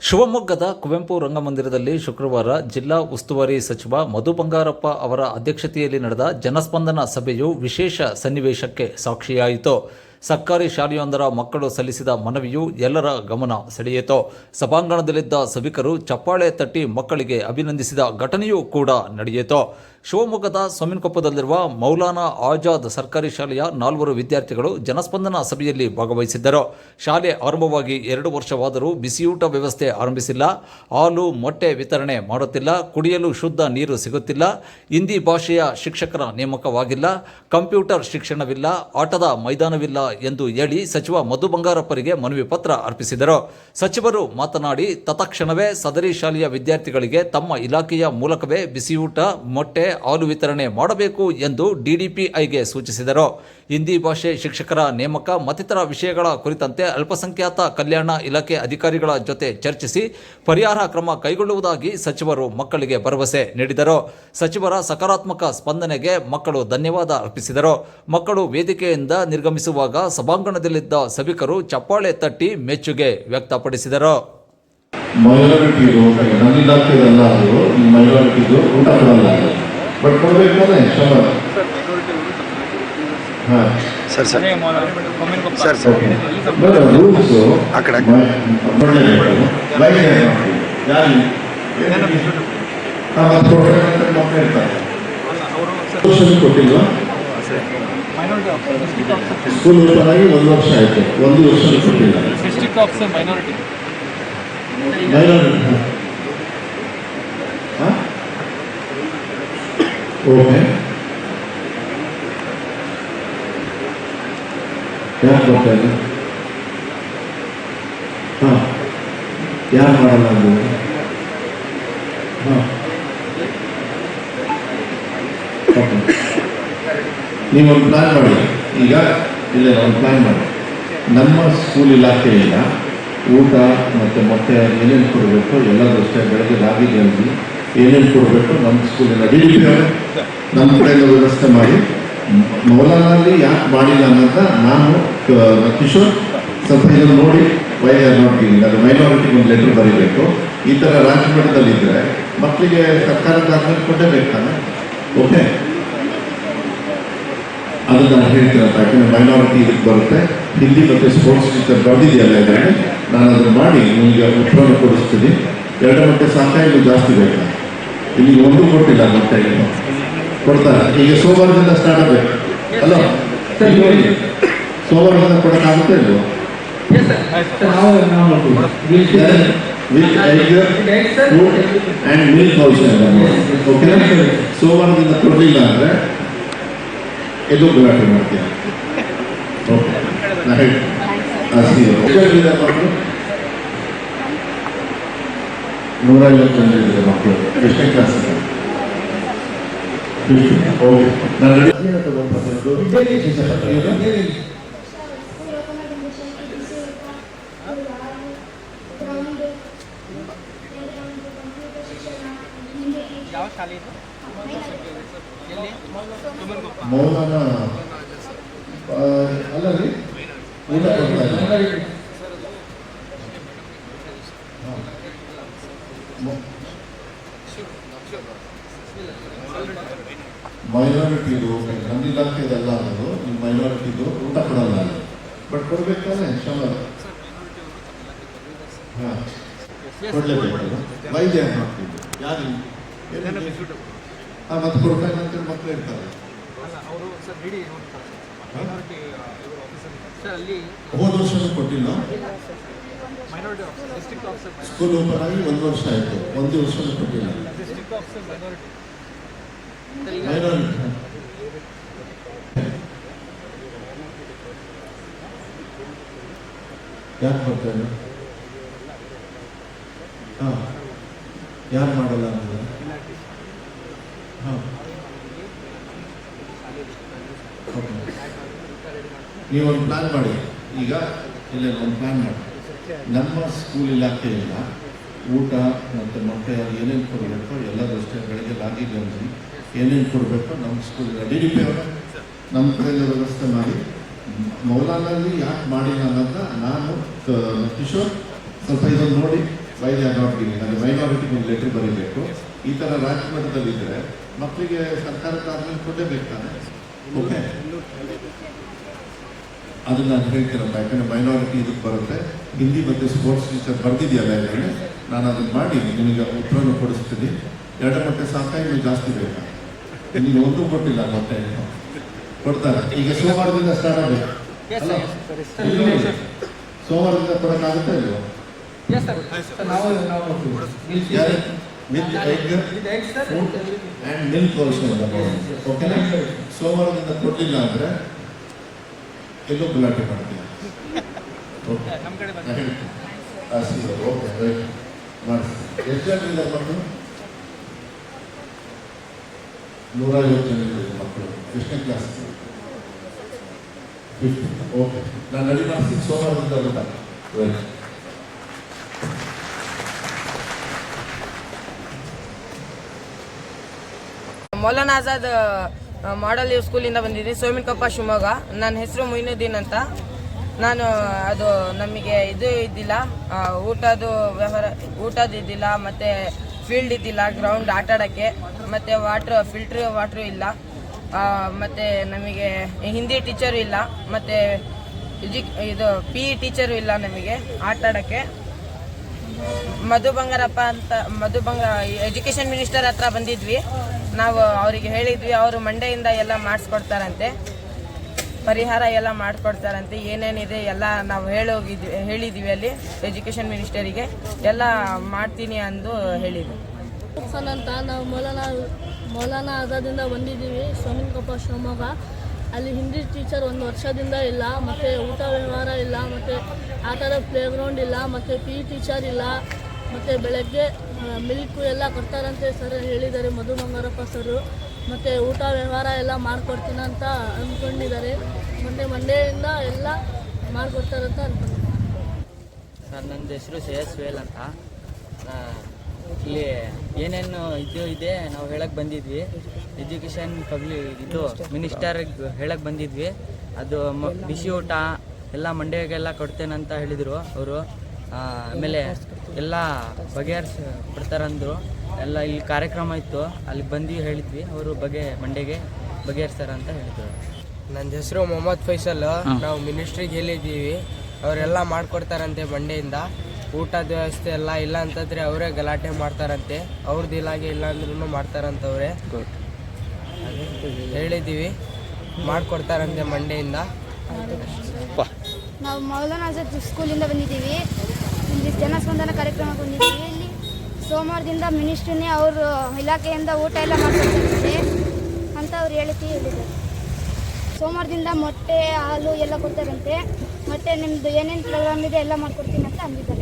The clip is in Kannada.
ಶಿವಮೊಗ್ಗದ ಕುವೆಂಪು ರಂಗಮಂದಿರದಲ್ಲಿ ಶುಕ್ರವಾರ ಜಿಲ್ಲಾ ಉಸ್ತುವಾರಿ ಸಚಿವ ಮಧು ಬಂಗಾರಪ್ಪ ಅವರ ಅಧ್ಯಕ್ಷತೆಯಲ್ಲಿ ನಡೆದ ಜನಸ್ಪಂದನ ಸಭೆಯು ವಿಶೇಷ ಸನ್ನಿವೇಶಕ್ಕೆ ಸಾಕ್ಷಿಯಾಯಿತು. ಸರ್ಕಾರಿ ಶಾಲೆಯೊಂದರ ಮಕ್ಕಳು ಸಲ್ಲಿಸಿದ ಮನವಿಯು ಎಲ್ಲರ ಗಮನ ಸೆಳೆಯಿತು. ಸಭಾಂಗಣದಲ್ಲಿದ್ದ ಸಭಿಕರು ಚಪ್ಪಾಳೆ ತಟ್ಟಿ ಮಕ್ಕಳಿಗೆ ಅಭಿನಂದಿಸಿದ ಘಟನೆಯೂ ಕೂಡ ನಡೆಯಿತು. ಶಿವಮೊಗ್ಗದ ಸೊಮ್ಮಿನಕೊಪ್ಪದಲ್ಲಿರುವ ಮೌಲಾನಾ ಆಜಾದ್ ಸರ್ಕಾರಿ ಶಾಲೆಯ ನಾಲ್ವರು ವಿದ್ಯಾರ್ಥಿಗಳು ಜನಸ್ಪಂದನ ಸಭೆಯಲ್ಲಿ ಭಾಗವಹಿಸಿದ್ದರು. ಶಾಲೆ ಆರಂಭವಾಗಿ ಎರಡು ವರ್ಷವಾದರೂ ಬಿಸಿಯೂಟ ವ್ಯವಸ್ಥೆ ಆರಂಭಿಸಿಲ್ಲ. ಹಾಲು, ಮೊಟ್ಟೆ ವಿತರಣೆ ಮಾಡುತ್ತಿಲ್ಲ. ಕುಡಿಯಲು ಶುದ್ಧ ನೀರು ಸಿಗುತ್ತಿಲ್ಲ. ಹಿಂದಿ ಭಾಷೆಯ ಶಿಕ್ಷಕರ ನೇಮಕವಾಗಿಲ್ಲ. ಕಂಪ್ಯೂಟರ್ ಶಿಕ್ಷಣವಿಲ್ಲ. ಆಟದ ಮೈದಾನವಿಲ್ಲ ಎಂದು ಹೇಳಿ ಸಚಿವ ಮಧು ಬಂಗಾರಪ್ಪರಿಗೆ ಮನವಿ ಪತ್ರ ಅರ್ಪಿಸಿದರು. ಸಚಿವರು ಮಾತನಾಡಿ, ತತ್ಕ್ಷಣವೇ ಸದರಿ ಶಾಲೆಯ ವಿದ್ಯಾರ್ಥಿಗಳಿಗೆ ತಮ್ಮ ಇಲಾಖೆಯ ಮೂಲಕವೇ ಬಿಸಿಯೂಟ, ಮೊಟ್ಟೆ ಹಾಲು ವಿತರಣೆ ಮಾಡಬೇಕು ಎಂದು ಡಿಡಿಪಿಐಗೆ ಸೂಚಿಸಿದರು. ಹಿಂದಿ ಭಾಷೆ ಶಿಕ್ಷಕರ ನೇಮಕ, ಮತ್ತಿತರ ವಿಷಯಗಳ ಕುರಿತಂತೆ ಅಲ್ಪಸಂಖ್ಯಾತ ಕಲ್ಯಾಣ ಇಲಾಖೆ ಅಧಿಕಾರಿಗಳ ಜೊತೆ ಚರ್ಚಿಸಿ ಪರಿಹಾರ ಕ್ರಮ ಕೈಗೊಳ್ಳುವುದಾಗಿ ಸಚಿವರು ಮಕ್ಕಳಿಗೆ ಭರವಸೆ ನೀಡಿದರು. ಸಚಿವರ ಸಕಾರಾತ್ಮಕ ಸ್ಪಂದನೆಗೆ ಮಕ್ಕಳು ಧನ್ಯವಾದ ಅರ್ಪಿಸಿದರು. ಮಕ್ಕಳು ವೇದಿಕೆಯಿಂದ ನಿರ್ಗಮಿಸುವಾಗ ಸಭಾಂಗಣದಲ್ಲಿದ್ದ ಸಭಿಕರು ಚಪ್ಪಾಳೆ ತಟ್ಟಿ ಮೆಚ್ಚುಗೆ ವ್ಯಕ್ತಪಡಿಸಿದರು. ಮೈನಾರಿಟಿ ಅದು. ಮೈನಾರಿಟಿದು ಊಟ ಕೊಡಲ್ಲ. ಬಟ್ ಕೊಡ್ಬೇಕಾದ್ರೆ ಶ್ರಮ ಹಾಂ sir sir sir sir rules ಆ ಕಡೆ. ಕೊಟ್ಟಿಲ್ವಾ? ಸ್ಕೂಲ್ ಓಪನ್ ಒಂದು ವರ್ಷ ಆಯಿತು. ಒಂದು ವರ್ಷ ಕೊಟ್ಟಿಲ್ಲ. District officer minority minority okay ಯಾರು ಬರ್ತಾ ಇದೆ ಹಾಂ ಯಾರು ಮಾಡಲ್ಲ ಅದು ಹಾಂ ಓಕೆ ನೀವೊಂದು ಪ್ಲ್ಯಾನ್ ಮಾಡಿ ಈಗ ಇಲ್ಲ ಒಂದು ಪ್ಲ್ಯಾನ್ ಮಾಡಿ ನಮ್ಮ ಸ್ಕೂಲ್ ಇಲಾಖೆಯಿಂದ ಊಟ ಮತ್ತು ಮೊಟ್ಟೆ ಏನೇನು ಕೊಡಬೇಕು ಎಲ್ಲದೂ ಅಷ್ಟೇ ಬೆಳಗ್ಗೆ ರಾಗಿ ಗಂಜಿ ಏನೇನು ಕೊಡಬೇಕು ನಮ್ಮ ಸ್ಕೂಲಿನ ಡಿ ನಮ್ಮ ಕಡೆಯಿಂದ ವ್ಯವಸ್ಥೆ ಮಾಡಿ. ಮೌಲಾನಲ್ಲಿ ಯಾಕೆ ಮಾಡಿಲ್ಲ ಅನ್ನೋದ ನಾನು ಕಿಶೋರ್ ಸ್ವಲ್ಪ ನೋಡಿ ವೈ ಆರ್ ನಾಟ್ ಗಿವಿಂಗ್ ಅದು ಮೈನಾರಿಟಿಗೆ ಒಂದು ಲೆಟರ್ ಬರೀಬೇಕು. ಈ ಥರ ರಾಜ್ಯ ಮಟ್ಟದಲ್ಲಿದ್ದರೆ ಮಕ್ಕಳಿಗೆ ಸರ್ಕಾರದ ದಾಖಲೆ ಕೊಟ್ಟೇಬೇಕು ತಾನೆ? ಓಕೆ ಅದು ನಾನು ಹೇಳ್ತೀನಿ ಅಂತ. ಯಾಕಂದರೆ ಮೈನಾರಿಟಿ ಇದಕ್ಕೆ ಬರುತ್ತೆ. ಹಿಂದಿ ಮತ್ತು ಸ್ಪೋರ್ಟ್ಸ್ ಟೀಚರ್ ಬಂದಿದೆಯಲ್ಲ ಇದರಲ್ಲಿ? ನಾನು ಅದನ್ನು ಮಾಡಿ ನಿಮಗೆ ಉತ್ತರವನ್ನು ಕೊಡಿಸ್ತೀನಿ. ಎರಡು ಮಟ್ಟ ಸಾಕ ಇನ್ನು ಜಾಸ್ತಿ ಬೇಕಾ? ಇಲ್ಲಿ ಒಂದು ಕೊಟ್ಟಿಲ್ಲ ಮತ್ತೆ ಕೊಡ್ತಾರೆ. ಈಗ ಸೋಮವಾರದಿಂದ ಸ್ಟಾರ್ಟ್ ಆಗಬೇಕು ಅಲ್ಲ ಸೋಮವಾರದಿಂದ ಕೊಡೋಕ್ಕಾಗುತ್ತೆ ಇಲ್ವೋ? ಆ್ಯಂಡ್ ಮಿಲ್ಕ್ ಓಕೆ ಸೋಮವಾರದಿಂದ ಕೊಡಲಿಲ್ಲ ಅಂದರೆ ಇದು ಗಲಾಟೆ ಮಾಡ್ತೀನಿ ಓಕೆ ನಾ ಹೇಳ್ತೀನಿ ನೂರ ಐವತ್ತೊಂದು ಇದೆ ಮಕ್ಕಳು ಎಷ್ಟನೇ ಕ್ಲಾಸ್ ಓಕೆ ನಾನು ರೆಡಿ ಯಾವ ಶಾಲೆ ಇದು ಎಲ್ಲಿ ಮೌಲಾನ ಆ, ಅಲ್ಲ ರೀ ಊಟ ಕೊಡ್ತಾ ಇಲ್ಲ. ಹಾ. ಮೊ- ನಮ್ಮ ಇಲಾಖೆದಲ್ಲ ಅನ್ನೋದು ನಿಮ್ಮ ಮೈನಾರಿಟಿದು ಊಟ ಕೊಡಲ್ಲ. ಬಟ್ ಕೊಡ್ಬೇಕಾದ್ರೆ ಶ್ರಮ ಹಾಂ. ಕೊಡಲೇಬೇಕು. ವೈದ್ಯ ಮಾಡ್ತಿದ್ದು ಯಾರು? ಹಾಂ ಮತ್ತೆ ಅಂತ ಮಕ್ಕಳು ಇರ್ತಾರೆ. ಅಲ್ಲ ಅವರು ಸರ್ ಡಿ ಡಿ ಮೈನಾರಿಟಿ ಇವರು ಆಫೀಸರ್ ಸರ್ ಅಲ್ಲಿ ಹೋದ ವರ್ಷನೂ ಕೊಟ್ಟಿಲ್ಲ? Minority officer district officer school open ಆಗಿ ಒಂದು ವರ್ಷ ಆಯಿತು. ಒಂದು ವರ್ಷನೂ ಕೊಟ್ಟಿಲ್ಲ. ಡಿಸ್ಟ್ರಿಕ್ಟ್ ಆಫೀಸರ್ ಮೈನಾರಿಟಿ ಯಾಕೆ ಬರ್ತಾರೆ ಹಾಂ, ಯಾರು ಮಾಡಲ್ಲ ಅನ್ನೋದು ಹಾಂ. ಓಕೆ ನೀವೊಂದು ಪ್ಲ್ಯಾನ್ ಮಾಡಿ. ಈಗ ಇಲ್ಲ ಒಂದು ಪ್ಲ್ಯಾನ್ ಮಾಡಿ. ನಮ್ಮ ಸ್ಕೂಲ್ ಇಲಾಖೆಯಿಂದ ಊಟ ಮತ್ತು ಮೊಟ್ಟೆ ಏನೇನು ಕೊಡಬೇಕು ಎಲ್ಲ ಅಷ್ಟೇ. ಬೆಳಗ್ಗೆ ರಾಗಿ ಗಂಜಿ ಏನೇನು ಕೊಡಬೇಕು ನಮ್ಮ ಸ್ಕೂಲ್ ಡಿ ಡಿ ನಮ್ಮ ಕಡೆಯಿಂದ ವ್ಯವಸ್ಥೆ ಮೌಲಾನಲ್ಲಿ ಯಾಕೆ ಮಾಡಿಲ್ಲ ಅನ್ನೋದನ್ನ ನಾನು ಕಿಶೋರ್, ಸ್ವಲ್ಪ ಇದನ್ನು ನೋಡಿ why they are not giving ಅಂದರೆ ಮೈನಾರಿಟಿಗೆ ಒಂದು ಲೆಟರ್ ಬರೀಬೇಕು. ಈ ಥರ ರಾಜ್ಯ ಮಟ್ಟದಲ್ಲಿ ಇದ್ದರೆ ಮಕ್ಕಳಿಗೆ ಸರ್ಕಾರದ ಆದ್ಮೇಲೆ ಕೊಡಲೇಬೇಕು ತಾನೆ? ಓಕೆ ಅದನ್ನು ನಾನು ಹೇಳ್ತೀರಪ್ಪ ಯಾಕಂದರೆ ಮೈನಾರಿಟಿ ಇದಕ್ಕೆ ಬರುತ್ತೆ. ಹಿಂದಿ ಮತ್ತು ಸ್ಪೋರ್ಟ್ಸ್ ಟೀಚರ್ ಬರೆದಿದೆಯಲ್ಲ ಹೇಳಿ ನಾನು ಅದನ್ನು ಮಾಡಿ ನಿಮಗೆ ಉತ್ತರವನ್ನು ಕೊಡಿಸ್ತೀನಿ. ಎರಡು ಮೊಟ್ಟೆ ಸಾಕಾಗಿ ನೀವು ಜಾಸ್ತಿ ಬೇಕಾ? ನಿಮಗೆ ಒಂದು ಕೊಟ್ಟಿಲ್ಲ ಮೊಟ್ಟೆ. ಕೊಡ್ತಾರೆ. ಈಗ ಸೋಮವಾರದಿಂದ ಸ್ಟಾರ್ಟ್ ಆಗಬೇಕು. ಸೋಮವಾರದಿಂದ ಕೊಡೋಕ್ಕಾಗುತ್ತೆ ಇಲ್ವಾ ನಾವು with egg. And milk also ಓಕೆನಾ ಸೋಮವಾರದಿಂದ ಕೊಡಲಿಲ್ಲ ಅಂದರೆ ಎಲ್ಲೋ ಗಲಾಟೆ ಮಾಡ್ತೀನಿ ಓಕೆ ರೈಟ್ ಎಷ್ಟು ಜನ ಇದ್ದಾರೆ ಮಕ್ಕಳು? ನೂರೈವತ್ತು ಜನ ಇದ್ದಾರೆ ಮಕ್ಕಳು. ಎಷ್ಟನೇ ಕ್ಲಾಸ್ ಓಕೆ ನಾನು ರೆಡಿ ಮಾಡ್ತೀನಿ ಸೋಮವಾರದಿಂದ ರೈಟ್ ಮೌಲಾನ ಆಜಾದ್ ಮಾಡಲ್ ಸ್ಕೂಲಿಂದ ಬಂದಿದ್ದೀನಿ, ಸೋಮಿನಕೊಪ್ಪ ಶಿವಮೊಗ್ಗ. ನನ್ನ ಹೆಸರು ಮೊಯ್ನುದ್ದೀನ್ ಅಂತ. ನಾನು, ಅದು, ನಮಗೆ ಇದು ಇದ್ದಿಲ್ಲ ಊಟದ್ದು ವ್ಯವಹಾರ, ಊಟದ್ದು ಇದ್ದಿಲ್ಲ, ಮತ್ತು ಫೀಲ್ಡ್ ಇದ್ದಿಲ್ಲ ಗ್ರೌಂಡ್ ಆಟ ಆಡೋಕ್ಕೆ ಮತ್ತು ವಾಟ್ರ್ ಫಿಲ್ಟ್ರ್ ವಾಟ್ರು ಇಲ್ಲ. ಮತ್ತು ನಮಗೆ ಹಿಂದಿ ಟೀಚರು ಇಲ್ಲ, ಮತ್ತು ಇದು ಪಿ ಇ ಟೀಚರು ಇಲ್ಲ ನಮಗೆ ಆಟ ಆಡೋಕ್ಕೆ ಮಧು ಬಂಗಾರಪ್ಪ ಅಂತ, ಮಧು ಬಂಗ ಎಜುಕೇಶನ್ ಮಿನಿಸ್ಟರ್ ಹತ್ರ ಬಂದಿದ್ವಿ. ನಾವು ಅವರಿಗೆ ಹೇಳಿದ್ವಿ, ಅವರು ಮಂಡೆಯಿಂದ ಎಲ್ಲ ಮಾಡಿಸ್ಕೊಡ್ತಾರಂತೆ. ಪರಿಹಾರ ಎಲ್ಲ ಮಾಡಿಕೊಡ್ತಾರಂತೆ, ಏನೇನಿದೆ ಎಲ್ಲ ನಾವು ಹೇಳೋಗಿದ್ವಿ ಹೇಳಿದ್ವಿ ಅಲ್ಲಿ ಎಜುಕೇಶನ್ ಮಿನಿಸ್ಟರಿಗೆ ಎಲ್ಲ ಮಾಡ್ತೀನಿ ಅಂದು ಹೇಳಿದ್ವಿ. ಮೌಲಾನ ಆಜಾದಿಂದ ಬಂದಿದ್ದೀವಿ ಸೋಮಿನಕೊಪ್ಪ ಶಿವಮೊಗ್ಗ. ಅಲ್ಲಿ ಹಿಂದಿ ಟೀಚರ್ ಒಂದು ವರ್ಷದಿಂದ ಇಲ್ಲ, ಮತ್ತು ಊಟ ವ್ಯವಹಾರ ಇಲ್ಲ, ಮತ್ತು ಆಟದ ಪ್ಲೇಗ್ರೌಂಡ್ ಇಲ್ಲ, ಮತ್ತು ಪಿ ಟೀಚರ್ ಇಲ್ಲ, ಮತ್ತು ಬೆಳಗ್ಗೆ ಮಿಲ್ಕು ಎಲ್ಲ ಕೊಡ್ತಾರಂತೆ ಸರ್ ಹೇಳಿದ್ದಾರೆ ಮಧು ಬಂಗಾರಪ್ಪ ಸರು ಮತ್ತು ಊಟ ವ್ಯವಹಾರ ಎಲ್ಲ ಮಾಡಿಕೊಡ್ತೀನಿ ಅಂತ ಅಂದ್ಕೊಂಡಿದ್ದಾರೆ ಮತ್ತು ಮಂಡೆಯಿಂದ ಎಲ್ಲ ಮಾಡಿಕೊಡ್ತಾರಂತ ಅನ್ಕೊಂಡಿದ್ದಾರೆ. ಸರ್ ನನ್ನ ಹೆಸರು ಶ್ರೇಯಸ್ ಅಂತ. ಇಲ್ಲಿ ಏನೇನು ಇದು ಇದೆ ನಾವು ಹೇಳಕ್ಕೆ ಬಂದಿದ್ವಿ. ಎಜುಕೇಷನ್ ಪಬ್ಲಿ ಇದು ಮಿನಿಸ್ಟರ್ ಹೇಳಕ್ಕೆ ಬಂದಿದ್ವಿ. ಅದು ಬಿಸಿ ಊಟ ಎಲ್ಲ ಮಂಡ್ಯಗೆಲ್ಲ ಕೊಡ್ತೇನಂತ ಹೇಳಿದರು ಅವರು. ಆಮೇಲೆ ಎಲ್ಲ ಬಗೆಹರಿಸಿ ಕೊಡ್ತಾರಂದರು ಎಲ್ಲ ಇಲ್ಲಿ ಕಾರ್ಯಕ್ರಮ ಇತ್ತು ಅಲ್ಲಿ ಬಂದು ಹೇಳಿದ್ವಿ. ಅವರು ಬಗೆ ಮಂಡ್ಯಗೆ ಬಗೆಹರಿಸ್ತಾರ ಅಂತ ಹೇಳಿದ್ರು. ನನ್ನ ಹೆಸರು ಮೊಹಮ್ಮದ್ ಫೈಸಲ್. ನಾವು ಮಿನಿಸ್ಟ್ರಿಗೆ ಹೇಳಿದ್ದೀವಿ ಅವರೆಲ್ಲ ಮಾಡ್ಕೊಡ್ತಾರಂತೆ ಮಂಡೆಯಿಂದ ಊಟದ ವ್ಯವಸ್ಥೆ ಎಲ್ಲ ಇಲ್ಲ ಅಂತಂದ್ರೆ ಅವರೇ ಗಲಾಟೆ ಮಾಡ್ತಾರಂತೆ. ಅವ್ರದ್ದು ಇಲ್ಲಾಗೆ ಇಲ್ಲ ಅಂದ್ರೂ ಮಾಡ್ತಾರಂತವ್ರೆ. ಹೇಳಿದ್ದೀವಿ. ಮಾಡ್ಕೊಡ್ತಾರಂತೆ ಮಂಡೆಯಿಂದ. ನಾವು ಮೌಲಾನ ಆಜಾದ್ ಸ್ಕೂಲಿಂದ ಬಂದಿದ್ದೀವಿ. ಇಲ್ಲಿ ಜನಸ್ಪಂದನ ಕಾರ್ಯಕ್ರಮಕ್ಕೆ ಬಂದಿದ್ದೀವಿ. ಇಲ್ಲಿ ಸೋಮವಾರದಿಂದ ಮಿನಿಸ್ಟ್ರಿನೇ ಅವರು ಇಲಾಖೆಯಿಂದ ಊಟ ಎಲ್ಲ ಮಾಡ್ಕೊಡ್ತಾರೆ ಅಂತ ಅವ್ರು ಹೇಳ್ತಿ ಹೇಳಿದ್ದಾರೆ. ಸೋಮವಾರದಿಂದ ಮೊಟ್ಟೆ ಹಾಲು ಎಲ್ಲ ಕೊಡ್ತಾರಂತೆ. ಮತ್ತೆ ನಿಮ್ಮದು ಏನೇನು ಪ್ರೋಗ್ರಾಮ್ ಇದೆ ಎಲ್ಲ ಮಾಡ್ಕೊಡ್ತೀನಿ ಅಂತ ಅಂದಿದ್ದಾರೆ.